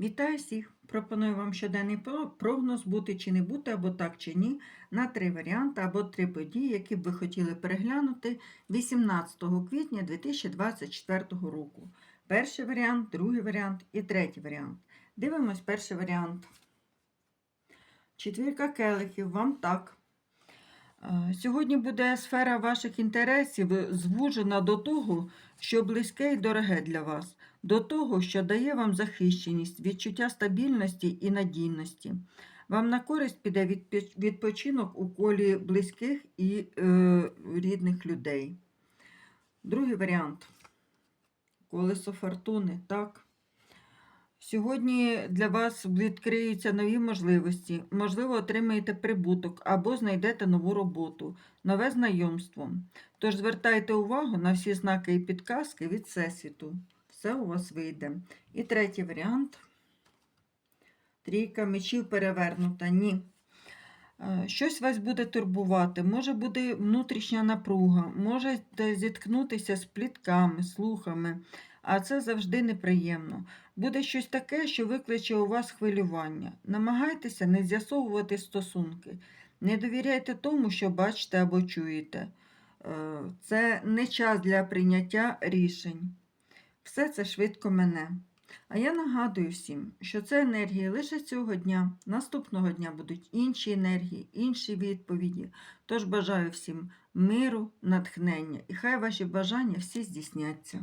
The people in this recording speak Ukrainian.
Вітаю всіх! Пропоную вам щоденний прогноз бути чи не бути, або так чи ні, на три варіанти або три події, які б ви хотіли переглянути 18 квітня 2024 року. Перший варіант, другий варіант і третій варіант. Дивимось перший варіант. Четвірка келихів, вам так. Сьогодні буде сфера ваших інтересів звужена до того, що близьке і дороге для вас, до того, що дає вам захищеність, відчуття стабільності і надійності. Вам на користь піде відпочинок у колі близьких і е, рідних людей. Другий варіант. Колесо фортуни, так. Сьогодні для вас відкриються нові можливості. Можливо, отримаєте прибуток або знайдете нову роботу, нове знайомство. Тож звертайте увагу на всі знаки і підказки від Всесвіту. Все у вас вийде. І третій варіант. Трійка мечів перевернута. Ні. Е, Щось вас буде турбувати, може буде внутрішня напруга, можете зіткнутися з плітками, слухами, а це завжди неприємно. Буде щось таке, що викличе у вас хвилювання. Намагайтеся не з'ясовувати стосунки. Не довіряйте тому, що бачите або чуєте. Е, Це не час для прийняття рішень. Все це швидко мене. А я нагадую всім, що це енергії лише цього дня. Наступного дня будуть інші енергії, інші відповіді. Тож бажаю всім миру, натхнення і хай ваші бажання всі здійсняться.